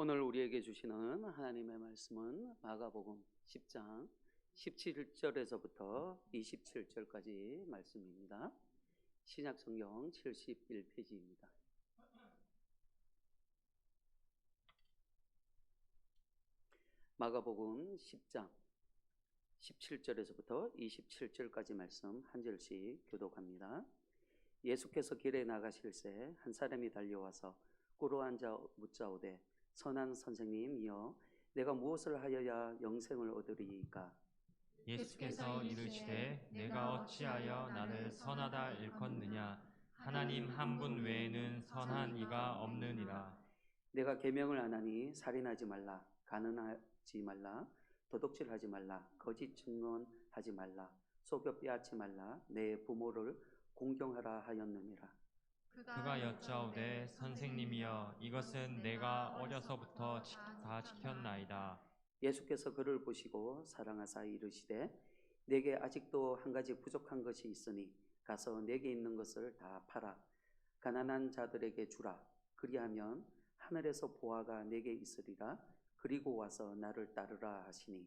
오늘 우리에게 주시는 하나님의 말씀은 마가복음 10장 17절에서부터 27절까지 말씀입니다. 신약 성경 71페이지입니다. 마가복음 10장 17절에서부터 27절까지 말씀 한 절씩 교독합니다. 예수께서 길에 나가실새 한 사람이 달려와서 꿇어 앉아 묻자오되 선한 선생님이여 내가 무엇을 하여야 영생을 얻으리이까? 예수께서 이르시되 내가 어찌하여 나를 선하다 일컫느냐? 하나님 한 분 외에는 선한 이가 없느니라. 내가 계명을 안 하니 살인하지 말라 가늠하지 말라 도둑질하지 말라 거짓 증언하지 말라 속여 빼앗지 말라 내 부모를 공경하라 하였느니라 그가 여짜오되 선생님이여 이것은 내가 어려서부터 지- 다 지켰나이다. 예수께서 그를 보시고 사랑하사 이르시되 내게 아직도 한 가지 부족한 것이 있으니 가서 내게 있는 것을 다 팔아 가난한 자들에게 주라. 그리하면 하늘에서 보화가 내게 있으리라. 그리고 와서 나를 따르라 하시니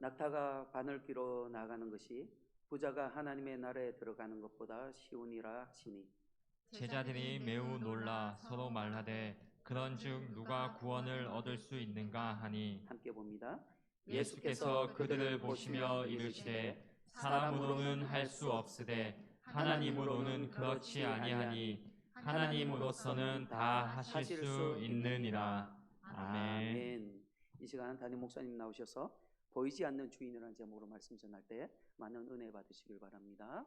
낙타가 바늘 끼러 나가는 것이 부자가 하나님의 나라에 들어가는 것보다 쉬우니라 하시니 제자들이 매우 놀라 서로 말하되 그런즉 누가 구원을 얻을 수 있는가 하니 함께 봅니다. 예수께서 그들을 보시며 이르시되 사람으로는 할 수 없으되 하나님으로는 그렇지 아니하니 하나님으로서는 다 하실 수 있느니라 아멘. 이 시간 담임 목사님 나오셔서 보이지 않는 주인이라는 제목으로 말씀 전할 때 많은 은혜 받으시길 바랍니다.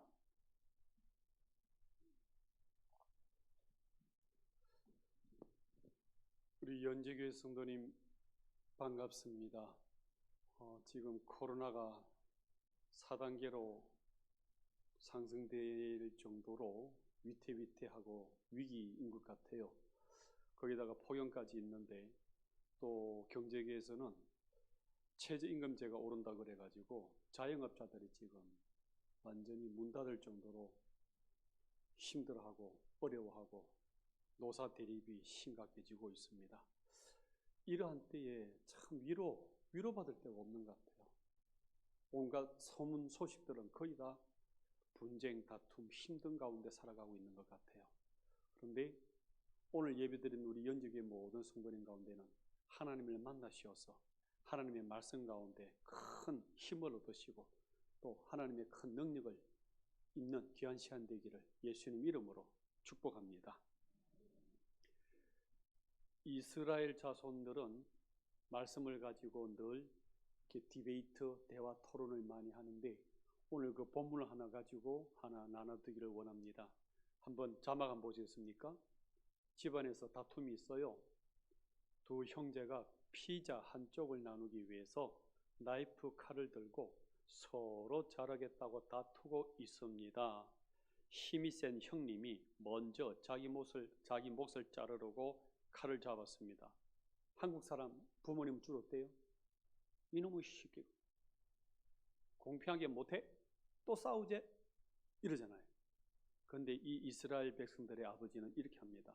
우리 연재교회 성도님 반갑습니다. 어, 지금 코로나가 4단계로 상승될 정도로 위태위태하고 위기인 것 같아요. 거기다가 폭염까지 있는데 또 경제계에서는 최저임금제가 오른다 그래가지고 자영업자들이 지금 완전히 문 닫을 정도로 힘들어하고 어려워하고 노사 대립이 심각해지고 있습니다. 이러한 때에 참 위로 위로받을 데가 없는 것 같아요. 온갖 소문 소식들은 거의 다 분쟁, 다툼, 힘든 가운데 살아가고 있는 것 같아요. 그런데 오늘 예배드린 우리 연적의 모든 성도님 가운데는 하나님을 만나시어서 하나님의 말씀 가운데 큰 힘을 얻으시고 또 하나님의 큰 능력을 있는 귀한 시간 되기를 예수님 이름으로 축복합니다. 이스라엘 자손들은 말씀을 가지고 늘 이렇게 디베이트, 대화, 토론을 많이 하는데 오늘 그 본문을 하나 가지고 하나 나눠드기를 원합니다. 한번 자막 한번 보시겠습니까? 집안에서 다툼이 있어요. 두 형제가 피자 한쪽을 나누기 위해서 나이프 칼을 들고 서로 자르겠다고 다투고 있습니다. 힘이 센 형님이 먼저 자기 몫을 자기 몫을 자르려고 칼을 잡았습니다. 한국 사람 부모님 주로 어때요? 이놈의 시끼 공평하게 못해? 또 싸우제? 이러잖아요. 그런데 이 이스라엘 백성들의 아버지는 이렇게 합니다.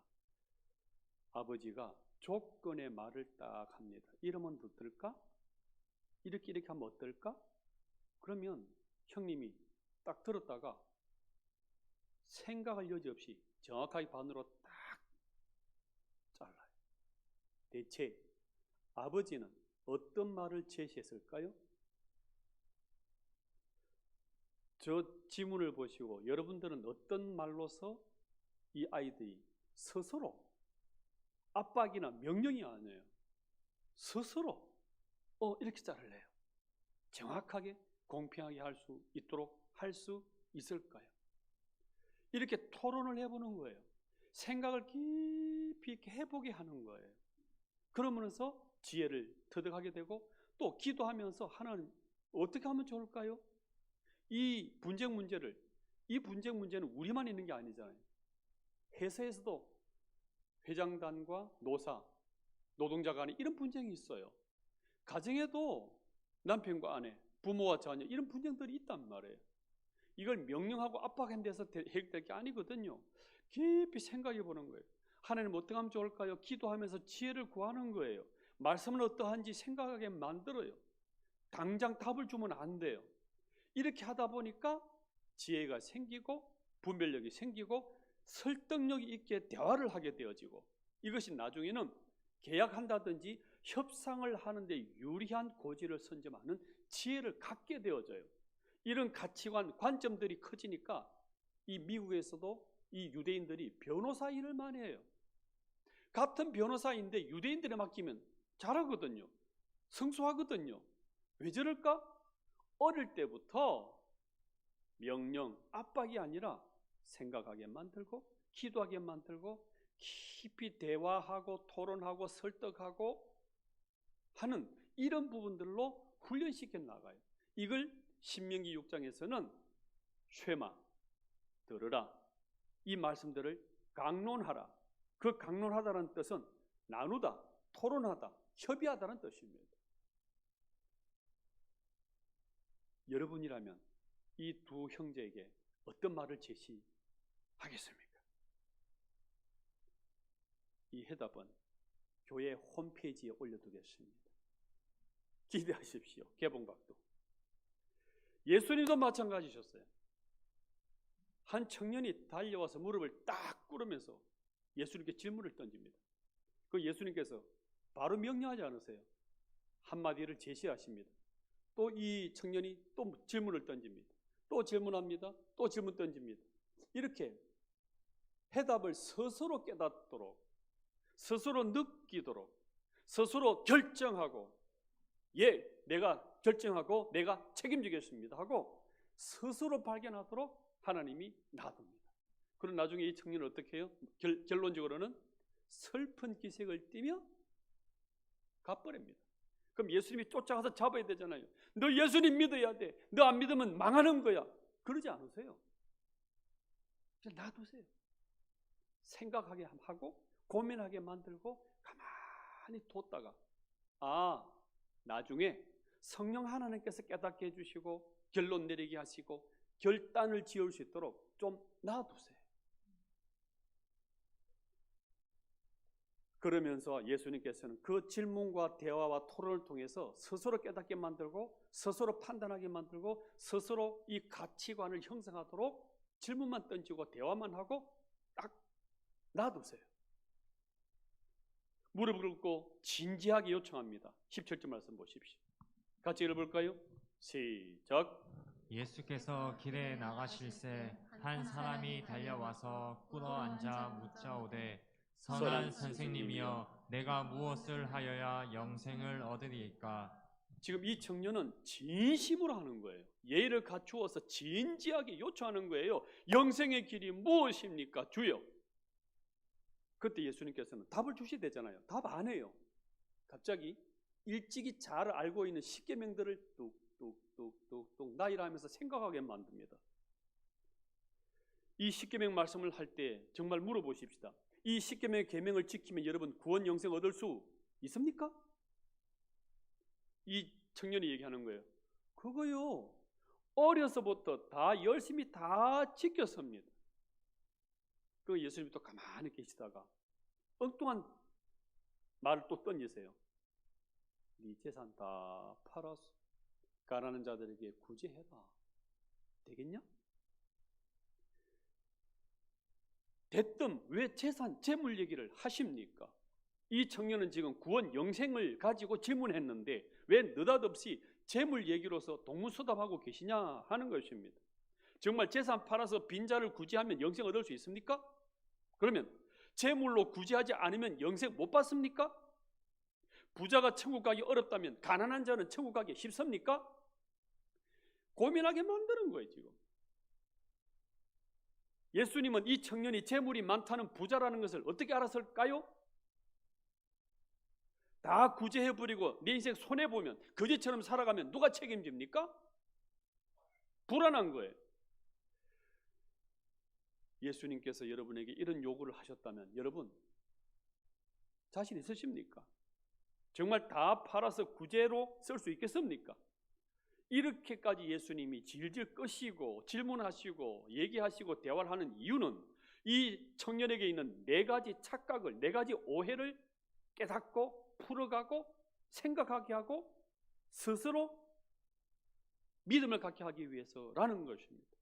아버지가 조건의 말을 딱 합니다. 이러면 어떨까? 이렇게 이렇게 하면 어떨까? 그러면 형님이 딱 들었다가 생각할 여지 없이 정확하게 반으로 딱 잘라요. 대체 아버지는 어떤 말을 제시했을까요? 저 지문을 보시고 여러분들은 어떤 말로서 이 아이들이 스스로 압박이나 명령이 아니에요. 스스로 어 이렇게 자를래요. 정확하게 공평하게 할 수 있도록 할 수 있을까요? 이렇게 토론을 해보는 거예요. 생각을 깊이 있게 해보게 하는 거예요. 그러면서 지혜를 터득하게 되고 또 기도하면서 하나님 어떻게 하면 좋을까요? 이 분쟁 문제를 이 분쟁 문제는 우리만 있는 게 아니잖아요. 회사에서도 회장단과 노사, 노동자 간에 이런 분쟁이 있어요. 가정에도 남편과 아내, 부모와 자녀 이런 분쟁들이 있단 말이에요. 이걸 명령하고 압박한 데서 대- 해결될 게 아니거든요. 깊이 생각해 보는 거예요. 하나님 어떻게 하면 좋을까요? 기도하면서 지혜를 구하는 거예요. 말씀은 어떠한지 생각하게 만들어요. 당장 답을 주면 안 돼요. 이렇게 하다 보니까 지혜가 생기고 분별력이 생기고 설득력 있게 대화를 하게 되어지고 이것이 나중에는 계약한다든지 협상을 하는데 유리한 고지를 선점하는 지혜를 갖게 되어져요. 이런 가치관, 관점들이 커지니까 이 미국에서도 이 유대인들이 변호사 일을 많이 해요. 같은 변호사인데 유대인들에 맡기면 잘하거든요. 성수하거든요. 왜 저럴까? 어릴 때부터 명령, 압박이 아니라 생각하게 만들고 기도하게 만들고 깊이 대화하고 토론하고 설득하고 하는 이런 부분들로 훈련시켜 나가요. 이걸 신명기 6장에서는 쉐마 들으라 이 말씀들을 강론하라. 그 강론하다는 뜻은 나누다, 토론하다, 협의하다는 뜻입니다. 여러분이라면 이 두 형제에게 어떤 말을 제시 하겠습니까? 이 해답은 교회 홈페이지에 올려두겠습니다. 기대하십시오. 개봉박도. 예수님도 마찬가지셨어요. 한 청년이 달려와서 무릎을 딱 꿇으면서 예수님께 질문을 던집니다. 그 예수님께서 바로 명령하지 않으세요. 한마디를 제시하십니다. 또 이 청년이 또 질문을 던집니다. 또 질문합니다. 또 질문 던집니다. 이렇게 해답을 스스로 깨닫도록, 스스로 느끼도록, 스스로 결정하고, 예, 내가 결정하고 내가 책임지겠습니다 하고 스스로 발견하도록 하나님이 놔둡니다. 그럼 나중에 이 청년은 어떻게 해요? 결, 결론적으로는 슬픈 기색을 띠며 가버립니다. 그럼 예수님이 쫓아가서 잡아야 되잖아요. 너 예수님 믿어야 돼. 너 안 믿으면 망하는 거야. 그러지 않으세요. 그냥 놔두세요. 생각하게 하고 고민하게 만들고 가만히 뒀다가 아 나중에 성령 하나님께서 깨닫게 해주시고 결론 내리게 하시고 결단을 지을 수 있도록 좀 놔두세요. 그러면서 예수님께서는 그 질문과 대화와 토론을 통해서 스스로 깨닫게 만들고 스스로 판단하게 만들고 스스로 이 가치관을 형성하도록 질문만 던지고 대화만 하고 딱 놔두세요. 무릎을 꿇고 진지하게 요청합니다. 17절 말씀 보십시오. 같이 읽어볼까요? 시작. 예수께서 길에 나가실새 한 사람이 달려와서 꿇어 앉아 묻자오되 선한 선생님이여 내가 무엇을 하여야 영생을 얻으리이까 지금 이 청년은 진심으로 하는 거예요. 예의를 갖추어서 진지하게 요청하는 거예요. 영생의 길이 무엇입니까? 주여. 그때 예수님께서는 답을 주셔야 되잖아요. 답 안 해요. 갑자기 일찍이 잘 알고 있는 십계명들을 뚝뚝뚝뚝뚝 나이라 하면서 생각하게 만듭니다. 이 십계명 말씀을 할 때 정말 물어보십시다. 이 십계명의 계명을 지키면 여러분 구원 영생 얻을 수 있습니까? 이 청년이 얘기하는 거예요. 그거요. 어려서부터 다 열심히 다 지켰습니다. 그 예수님이 또 가만히 계시다가 엉뚱한 말을 또 던지세요. 네 재산 다 팔아서 가난한 자들에게 구제해라. 되겠냐? 대뜸 왜 재산, 재물 얘기를 하십니까? 이 청년은 지금 구원 영생을 가지고 질문했는데 왜 느닷없이 재물 얘기로서 동문서답하고 계시냐 하는 것입니다. 정말 재산 팔아서 빈자를 구제하면 영생 얻을 수 있습니까? 그러면 재물로 구제하지 않으면 영생 못 받습니까? 부자가 천국 가기 어렵다면 가난한 자는 천국 가기 쉽습니까? 고민하게 만드는 거예요, 지금. 예수님은 이 청년이 재물이 많다는 부자라는 것을 어떻게 알았을까요? 다 구제해 버리고 내 인생 손해 보면 거지처럼 살아가면 누가 책임집니까? 불안한 거예요. 예수님께서 여러분에게 이런 요구를 하셨다면 여러분 자신 있으십니까? 정말 다 팔아서 구제로 쓸 수 있겠습니까? 이렇게까지 예수님이 질질 끄시고 질문하시고 얘기하시고 대화를 하는 이유는 이 청년에게 있는 네 가지 착각을 네 가지 오해를 깨닫고 풀어가고 생각하게 하고 스스로 믿음을 갖게 하기 위해서라는 것입니다.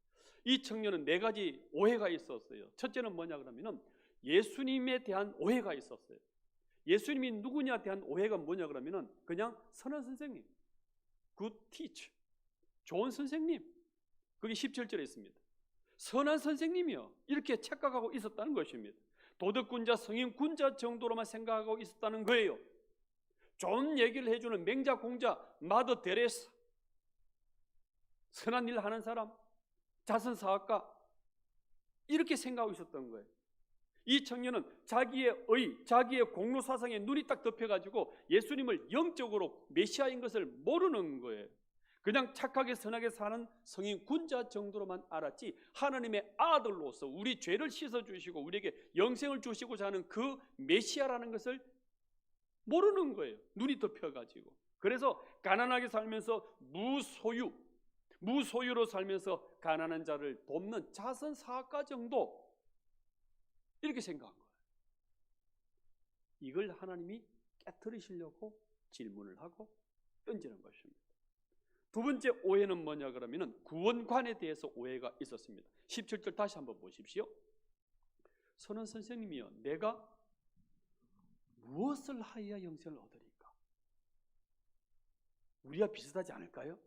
이 청년은 네 가지 오해가 있었어요. 첫째는 뭐냐 그러면은 예수님에 대한 오해가 있었어요. 예수님이 누구냐에 대한 오해가 뭐냐 그러면은 그냥 선한 선생님, good teacher, 좋은 선생님. 그게 17절에 있습니다. 선한 선생님이요. 이렇게 착각하고 있었다는 것입니다. 도덕군자, 성인군자 정도로만 생각하고 있었다는 거예요. 좋은 얘기를 해주는 맹자 공자 마더 데레스 선한 일 하는 사람 자선 사학가 이렇게 생각하고 있었던 거예요. 이 청년은 자기의 의, 자기의 공로 사상에 눈이 딱 덮여가지고 예수님을 영적으로 메시아인 것을 모르는 거예요. 그냥 착하게 선하게 사는 성인 군자 정도로만 알았지 하나님의 아들로서 우리 죄를 씻어 주시고 우리에게 영생을 주시고자 하는 그 메시아라는 것을 모르는 거예요. 눈이 덮여가지고. 그래서 가난하게 살면서 무소유, 무소유로 살면서 가난한 자를 돕는 자선 사학가 정도 이렇게 생각한 거예요. 이걸 하나님이 깨뜨리시려고 질문을 하고 던지는 것입니다. 두 번째 오해는 뭐냐 그러면은 구원관에 대해서 오해가 있었습니다. 17절 다시 한번 보십시오. 선원 선생님이여 내가 무엇을 하여야 영생을 얻으리까? 우리와 비슷하지 않을까요?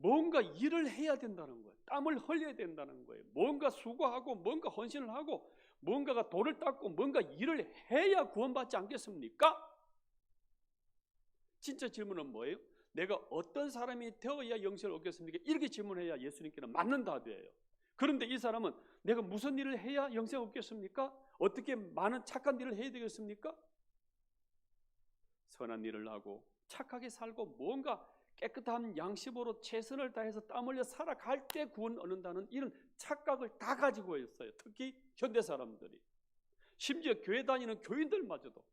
뭔가 일을 해야 된다는 거예요. 땀을 흘려야 된다는 거예요. 뭔가 수고하고 뭔가 헌신을 하고 뭔가가 돌을 닦고 뭔가 일을 해야 구원받지 않겠습니까? 진짜 질문은 뭐예요? 내가 어떤 사람이 되어야 영생을 얻겠습니까? 이렇게 질문해야 예수님께는 맞는 답이에요. 그런데 이 사람은 내가 무슨 일을 해야 영생 얻겠습니까? 어떻게 많은 착한 일을 해야 되겠습니까? 선한 일을 하고 착하게 살고 뭔가 깨끗한 양심으로 최선을 다해서 땀 흘려 살아갈 때 구원 얻는다는 이런 착각을 다 가지고 있어요. 특히 현대 사람들이. 심지어 교회 다니는 교인들마저도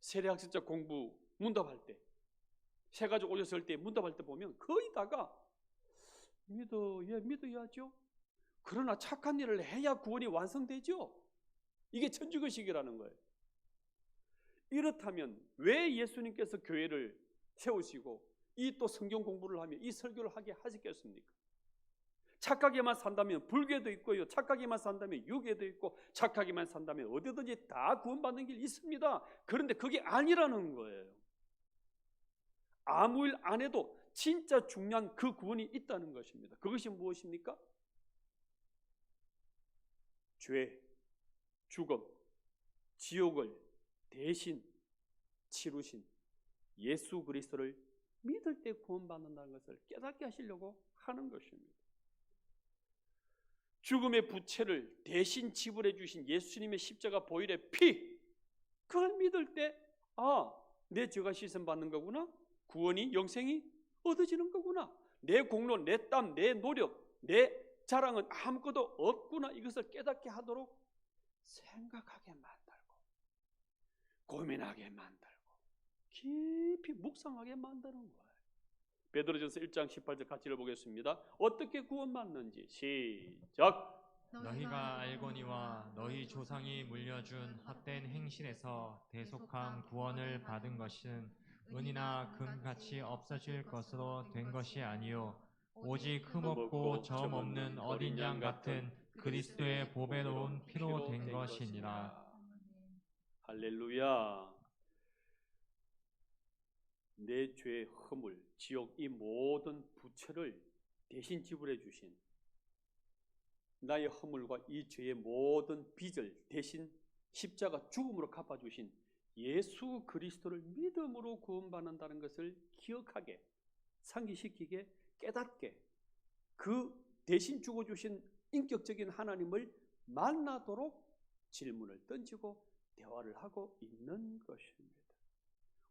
세례학습자 공부 문답할 때, 세 가지 올렸을 때 문답할 때 보면 거의 다가 믿어, 예, 믿어야죠. 그러나 착한 일을 해야 구원이 완성되죠. 이게 천주교식이라는 거예요. 이렇다면 왜 예수님께서 교회를 세우시고 이 또 성경 공부를 하며 이 설교를 하게 하시겠습니까? 착하게만 산다면 불교도 있고요. 착하게만 산다면 유교도 있고 착하게만 산다면 어디든지 다 구원받는 길 있습니다. 그런데 그게 아니라는 거예요. 아무 일 안 해도 진짜 중요한 그 구원이 있다는 것입니다. 그것이 무엇입니까? 죄, 죽음, 지옥을 대신 치루신 예수 그리스도를 믿을 때 구원받는다는 것을 깨닫게 하시려고 하는 것입니다. 죽음의 부채를 대신 지불해 주신 예수님의 십자가 보혈의 피 그걸 믿을 때 아, 내 죄가 씻음 받는 거구나. 구원이 영생이 얻어지는 거구나. 내 공로, 내 땀, 내 노력, 내 자랑은 아무것도 없구나. 이것을 깨닫게 하도록 생각하게 만들고 고민하게 만들고 깊이 묵상하게 만드는 거예요. 베드로전서 1장 18절 같이 읽어보겠습니다. 어떻게 구원받는지 시작. 너희가 알거니와 너희 조상이 물려준 헛된 행실에서 대속함 구원을 받은 것은 은이나 금같이 없어질 것으로 된 것이 아니요 오직 흠없고 점 없는 어린 양 같은 그리스도의 보배로운 피로 된 것이니라. 할렐루야. 내 죄의 허물, 지옥 이 모든 부채를 대신 지불해 주신 나의 허물과 이 죄의 모든 빚을 대신 십자가 죽음으로 갚아 주신 예수 그리스도를 믿음으로 구원받는다는 것을 기억하게 상기시키게 깨닫게 그 대신 죽어 주신 인격적인 하나님을 만나도록 질문을 던지고 대화를 하고 있는 것입니다.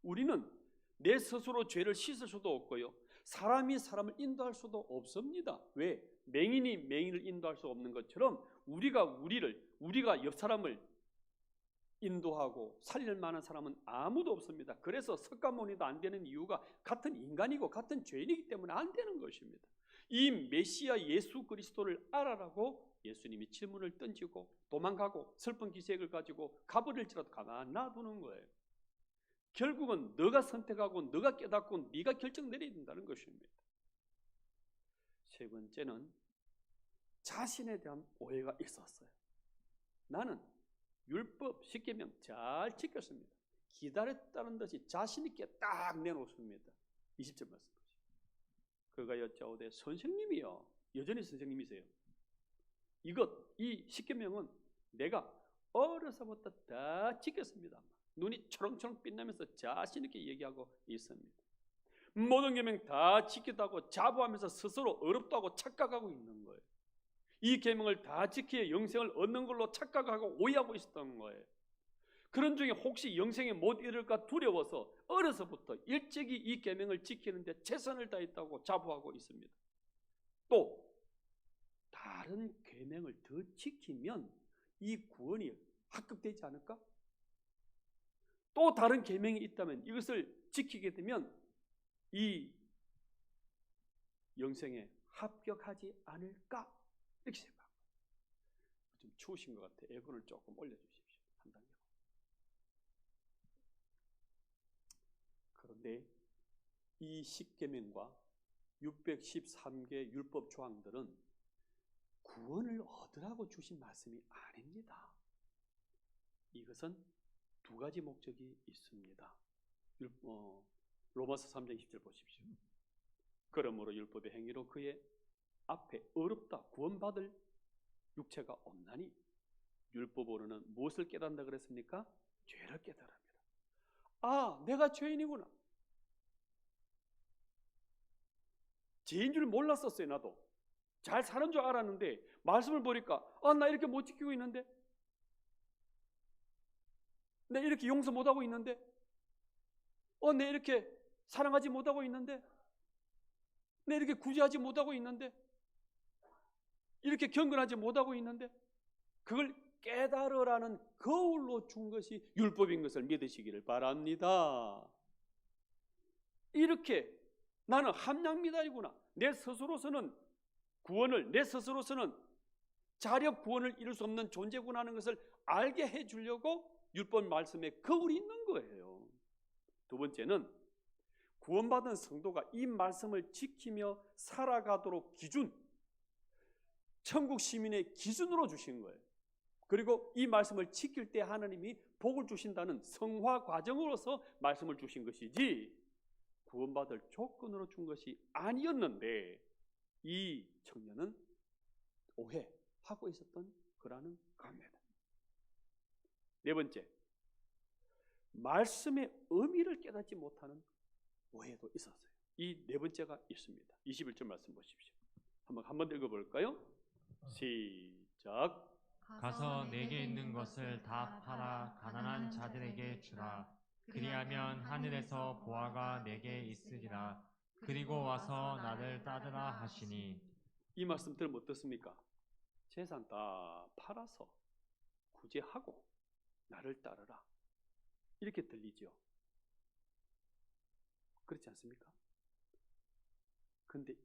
우리는 내 스스로 죄를 씻을 수도 없고요. 사람이 사람을 인도할 수도 없습니다. 왜? 맹인이 맹인을 인도할 수 없는 것처럼 우리가 우리를 우리가 옆 사람을 인도하고 살릴 만한 사람은 아무도 없습니다. 그래서 석가모니도 안 되는 이유가 같은 인간이고 같은 죄인이기 때문에 안 되는 것입니다. 이 메시아 예수 그리스도를 알아라고 예수님이 질문을 던지고 도망가고 슬픈 기색을 가지고 가버릴지라도 가만 놔두는 거예요. 결국은 너가 선택하고 너가 깨닫고 네가 결정 내려야 된다는 것입니다. 세 번째는 자신에 대한 오해가 있었어요. 나는 율법 십계명 잘 지켰습니다. 기다렸다는 듯이 자신 있게 딱 내놓습니다. 20절 말씀. 그가 여짜오되 선생님이요. 여전히 선생님이세요. 이것 이 십계명은 내가 어려서부터 다 지켰습니다. 눈이 초롱초롱 빛나면서 자신 있게 얘기하고 있습니다. 모든 계명 다 지켰다고 자부하면서 스스로 어렵다고 착각하고 있는 거예요. 이 계명을 다 지키어 영생을 얻는 걸로 착각하고 오해하고 있었던 거예요. 그런 중에 혹시 영생에 못 이룰까 두려워서 어려서부터 일찍이 이 계명을 지키는데 최선을 다했다고 자부하고 있습니다. 또 다른 계명을 더 지키면 이 구원이 합격되지 않을까? 또 다른 계명이 있다면 이것을 지키게 되면 이 영생에 합격하지 않을까? 이렇게 생각합니다. 좀 추우신 것 같아. 에어컨을 조금 올려주십시오. 한 단계. 그런데 이 10계명과 613개 율법 조항들은 구원을 얻으라고 주신 말씀이 아닙니다. 이것은 두 가지 목적이 있습니다. 율, 어, 로마서 3장 20절 보십시오. 그러므로 율법의 행위로 그의 앞에 어렵다 구원받을 육체가 없나니 율법으로는 무엇을 깨닫는다 그랬습니까? 죄를 깨달습니다. 아, 내가 죄인이구나. 죄인 줄 몰랐었어요, 나도. 잘 사는 줄 알았는데 말씀을 보니까 아, 나 이렇게 못 지키고 있는데 내 이렇게 용서 못하고 있는데 어, 내 이렇게 사랑하지 못하고 있는데 내 이렇게 구제하지 못하고 있는데 이렇게 경건하지 못하고 있는데 그걸 깨달으라는 거울로 준 것이 율법인 것을 믿으시기를 바랍니다. 이렇게 나는 함량미다이구나. 내 스스로서는 구원을 내 스스로서는 자력 구원을 이룰 수 없는 존재구나 하는 것을 알게 해 주려고 율법 말씀에 거울이 있는 거예요. 두 번째는 구원받은 성도가 이 말씀을 지키며 살아가도록 기준 천국 시민의 기준으로 주신 거예요. 그리고 이 말씀을 지킬 때 하나님이 복을 주신다는 성화 과정으로서 말씀을 주신 것이지 구원받을 조건으로 준 것이 아니었는데 이 청년은 오해하고 있었던 거라는 겁니다. 네 번째, 말씀의 의미를 깨닫지 못하는 오해도 있었어요. 이 네 번째가 있습니다. 21절 말씀 보십시오. 한번 한번 읽어볼까요? 시작. 가서 내게 있는 것을 다 팔아 가난한 자들에게 주라. 그리하면 하늘에서 보화가 내게 있으리라. 그리고 와서 나를 따르라 하시니 이 말씀 들으면 어떻습니까? 재산 다 팔아서 구제하고 나를 따르라. 이렇게 들리죠. 그렇지 않습니까? 근데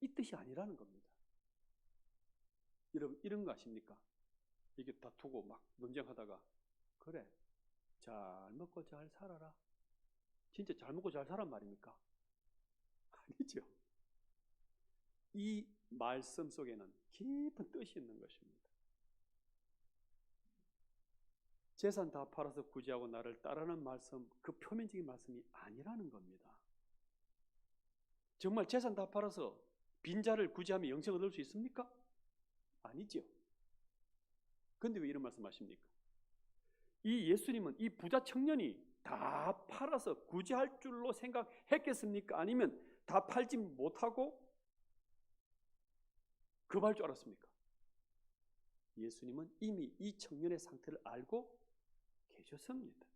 이 뜻이 아니라는 겁니다. 여러분 이런 거 아십니까? 이게 다투고 막 논쟁하다가 그래 잘 먹고 잘 살아라. 진짜 잘 먹고 잘 살란 말입니까? 아니죠. 이 말씀 속에는 깊은 뜻이 있는 것입니다. 재산 다 팔아서 구제하고 나를 따르는 말씀, 그 표면적인 말씀이 아니라는 겁니다. 정말 재산 다 팔아서 빈자를 구제하며 영생을 얻을 수 있습니까? 아니죠. 근데 왜 이런 말씀 하십니까? 이 예수님은 이 부자 청년이 다 팔아서 구제할 줄로 생각했겠습니까? 아니면 다 팔지 못하고 급할 줄 알았습니까? 예수님은 이미 이 청년의 상태를 알고 계셨습니다.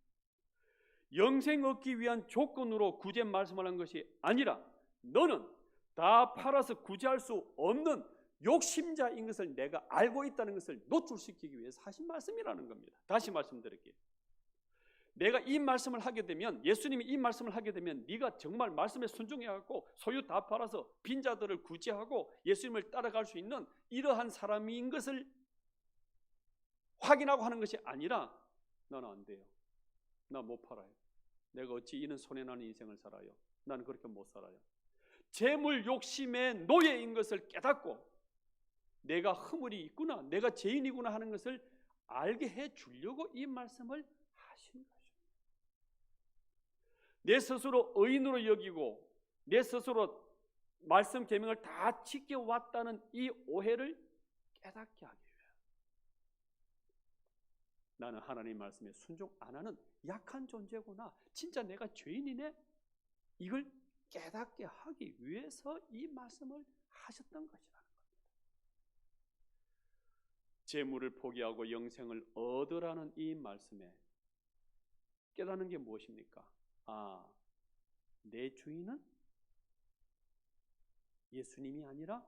영생 얻기 위한 조건으로 구제 말씀을 한 것이 아니라 너는 다 팔아서 구제할 수 없는 욕심자인 것을 내가 알고 있다는 것을 노출시키기 위해서 하신 말씀이라는 겁니다. 다시 말씀드릴게요. 내가 이 말씀을 하게 되면 예수님이 이 말씀을 하게 되면 네가 정말 말씀에 순종해 갖고 소유 다 팔아서 빈자들을 구제하고 예수님을 따라갈 수 있는 이러한 사람인 것을 확인하고 하는 것이 아니라 나는 안 돼요. 나 못 팔아요. 내가 어찌 이는 손해나는 인생을 살아요. 나는 그렇게 못 살아요. 재물 욕심의 노예인 것을 깨닫고 내가 허물이 있구나, 내가 죄인이구나 하는 것을 알게 해 주려고 이 말씀을 하신 것입니다. 내 스스로 의인으로 여기고 내 스스로 말씀 계명을 다 지켜왔다는 이 오해를 깨닫게 위해 나는 하나님 말씀에 순종 안 하는 약한 존재구나. 진짜 내가 죄인이네. 이걸 깨닫게 하기 위해서 이 말씀을 하셨던 것이라는 겁니다. 재물을 포기하고 영생을 얻으라는 이 말씀에 깨닫는 게 무엇입니까? 아, 내 주인은 예수님이 아니라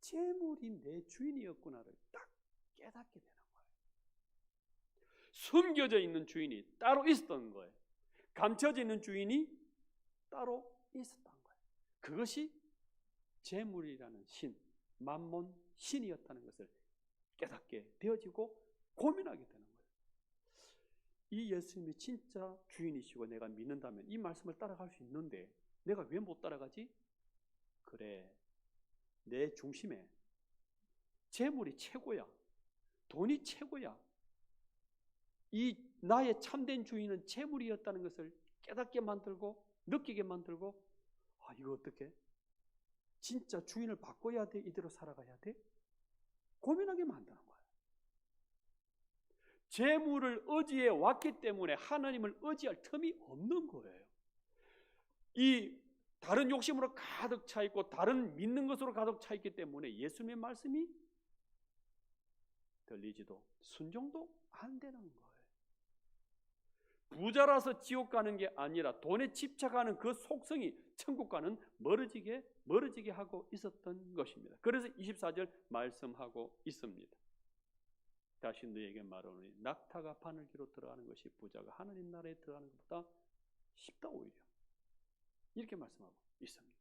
재물이 내 주인이었구나를 딱 깨닫게 되는. 숨겨져 있는 주인이 따로 있었던 거예요. 감춰져 있는 주인이 따로 있었던 거예요. 그것이 재물이라는 신, 만몬 신이었다는 것을 깨닫게 되어지고 고민하게 되는 거예요. 이 예수님이 진짜 주인이시고 내가 믿는다면 이 말씀을 따라갈 수 있는데 내가 왜 못 따라가지? 그래. 내 중심에 재물이 최고야. 돈이 최고야. 이 나의 참된 주인은 재물이었다는 것을 깨닫게 만들고 느끼게 만들고 아 이거 어떻게? 진짜 주인을 바꿔야 돼? 이대로 살아가야 돼? 고민하게 만드는 거예요. 재물을 의지해 왔기 때문에 하나님을 의지할 틈이 없는 거예요. 이 다른 욕심으로 가득 차 있고 다른 믿는 것으로 가득 차 있기 때문에 예수님의 말씀이 들리지도 순종도 안 되는 거예요. 부자라서 지옥 가는 게 아니라 돈에 집착하는 그 속성이 천국과는 멀어지게 멀어지게 하고 있었던 것입니다. 그래서 24절 말씀하고 있습니다. 다시 너에게 말하노니 낙타가 바늘기로 들어가는 것이 부자가 하나님 나라에 들어가는 것보다 쉽다 오히려. 이렇게 말씀하고 있습니다.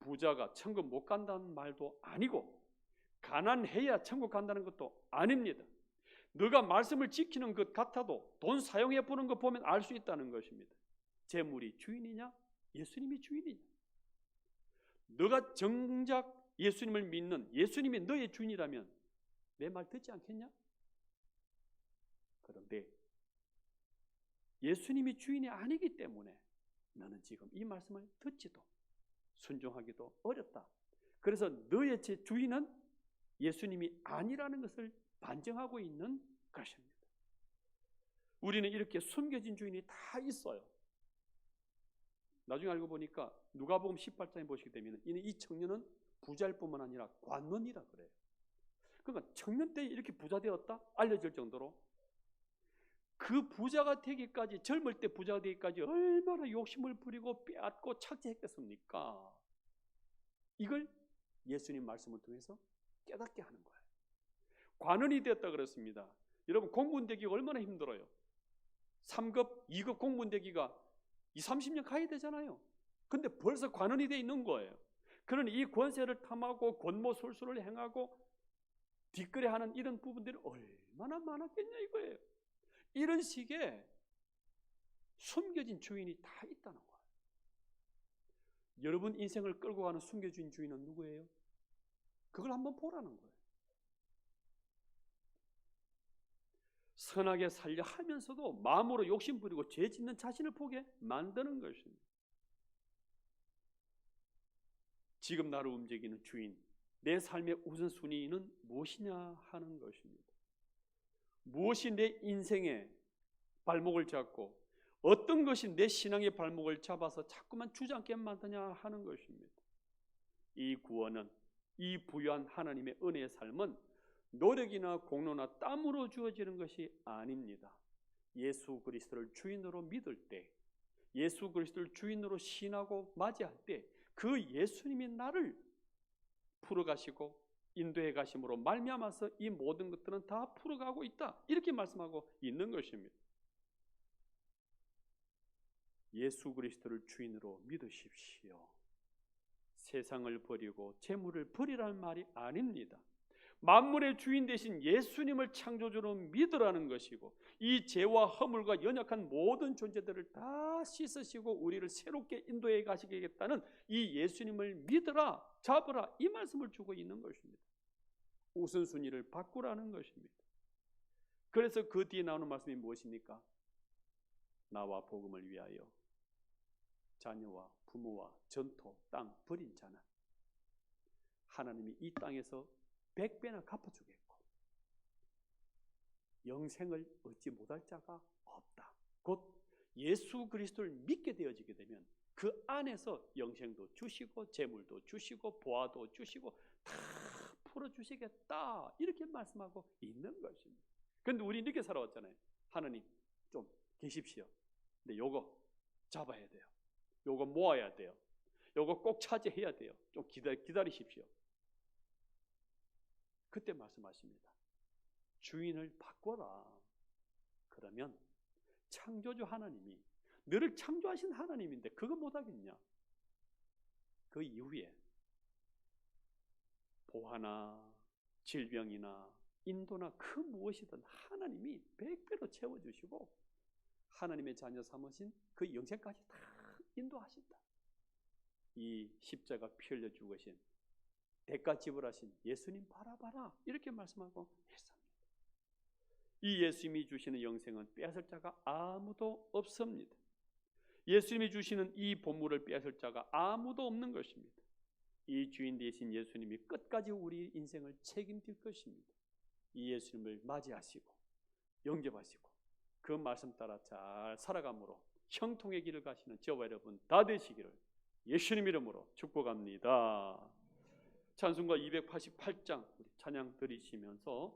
부자가 천국 못 간다는 말도 아니고 가난해야 천국 간다는 것도 아닙니다. 너가 말씀을 지키는 것 같아도 돈 사용해 보는 것 보면 알 수 있다는 것입니다. 재물이 주인이냐? 예수님이 주인이냐? 너가 정작 예수님을 믿는 예수님이 너의 주인이라면 내 말 듣지 않겠냐? 그런데 예수님이 주인이 아니기 때문에 너는 지금 이 말씀을 듣지도 순종하기도 어렵다. 그래서 너의 제 주인은 예수님이 아니라는 것을 반증하고 있는 것입니다. 우리는 이렇게 숨겨진 주인이 다 있어요. 나중에 알고 보니까 누가복음 18장에 보시게 되면 이는 이 청년은 부자일 뿐만 아니라 관원이라 그래요. 그러니까 청년 때 이렇게 부자 되었다 알려질 정도로 그 부자가 되기까지 젊을 때 부자가 되기까지 얼마나 욕심을 부리고 빼앗고 착취했겠습니까? 이걸 예수님 말씀을 통해서 깨닫게 하는 거예요. 관원이 되었다 그랬습니다. 여러분 공무원 되기가 얼마나 힘들어요. 3급, 2급 공무원 되기가 2, 30년 가야 되잖아요. 근데 벌써 관원이 돼 있는 거예요. 그러니 이 권세를 탐하고 권모술수를 행하고 뒷거래 하는 이런 부분들이 얼마나 많았겠냐 이거예요. 이런 식의 숨겨진 주인이 다 있다는 거예요. 여러분 인생을 끌고 가는 숨겨진 주인은 누구예요? 그걸 한번 보라는 거예요. 선하게 살려 하면서도 마음으로 욕심 부리고 죄 짓는 자신을 보게 만드는 것입니다. 지금 나를 움직이는 주인, 내 삶의 우선순위는 무엇이냐 하는 것입니다. 무엇이 내 인생의 발목을 잡고 어떤 것이 내 신앙의 발목을 잡아서 자꾸만 주저앉게 만드냐 하는 것입니다. 이 구원은 이 부유한 하나님의 은혜의 삶은 노력이나 공로나 땀으로 주어지는 것이 아닙니다. 예수 그리스도를 주인으로 믿을 때, 예수 그리스도를 주인으로 신하고 맞이할 때, 그 예수님이 나를 풀어가시고 인도해 가심으로 말미암아서 이 모든 것들은 다 풀어가고 있다. 이렇게 말씀하고 있는 것입니다. 예수 그리스도를 주인으로 믿으십시오. 세상을 버리고 재물을 버리라는 말이 아닙니다. 만물의 주인 되신 예수님을 창조주로 믿으라는 것이고 이 죄와 허물과 연약한 모든 존재들을 다 씻으시고 우리를 새롭게 인도해 가시겠다는 이 예수님을 믿으라 잡으라 이 말씀을 주고 있는 것입니다. 우선순위를 바꾸라는 것입니다. 그래서 그 뒤에 나오는 말씀이 무엇입니까? 나와 복음을 위하여 자녀와 부모와 전토, 땅 버린 자는 하나님이 이 땅에서 백배나 갚아주겠고 영생을 얻지 못할 자가 없다. 곧 예수 그리스도를 믿게 되어지게 되면 그 안에서 영생도 주시고 재물도 주시고 보아도 주시고 다 풀어주시겠다 이렇게 말씀하고 있는 것입니다. 그런데 우리 이렇게 살아왔잖아요. 하나님 좀 계십시오. 근데 요거 잡아야 돼요. 요거 모아야 돼요. 요거 꼭 차지해야 돼요. 좀 기다, 기다리십시오. 그때 말씀하십니다. 주인을 바꿔라. 그러면 창조주 하나님이 너를 창조하신 하나님인데 그거 못하겠냐? 그 이후에 보화나 질병이나 인도나 그 무엇이든 하나님이 백배로 채워주시고 하나님의 자녀 삼으신 그 영생까지 다 인도하신다. 이 십자가 피 흘려 죽으신 대가 지불하신 예수님 바라봐라 이렇게 말씀하고 했습니다. 이 예수님이 주시는 영생은 빼앗을 자가 아무도 없습니다. 예수님이 주시는 이 본물을 빼앗을 자가 아무도 없는 것입니다. 이 주인 되신 예수님이 끝까지 우리 인생을 책임질 것입니다. 이 예수님을 맞이하시고 영접하시고 그 말씀 따라 잘 살아감으로 형통의 길을 가시는 저와 여러분 다 되시기를 예수님 이름으로 축복합니다. 찬송가 288장 찬양 드리시면서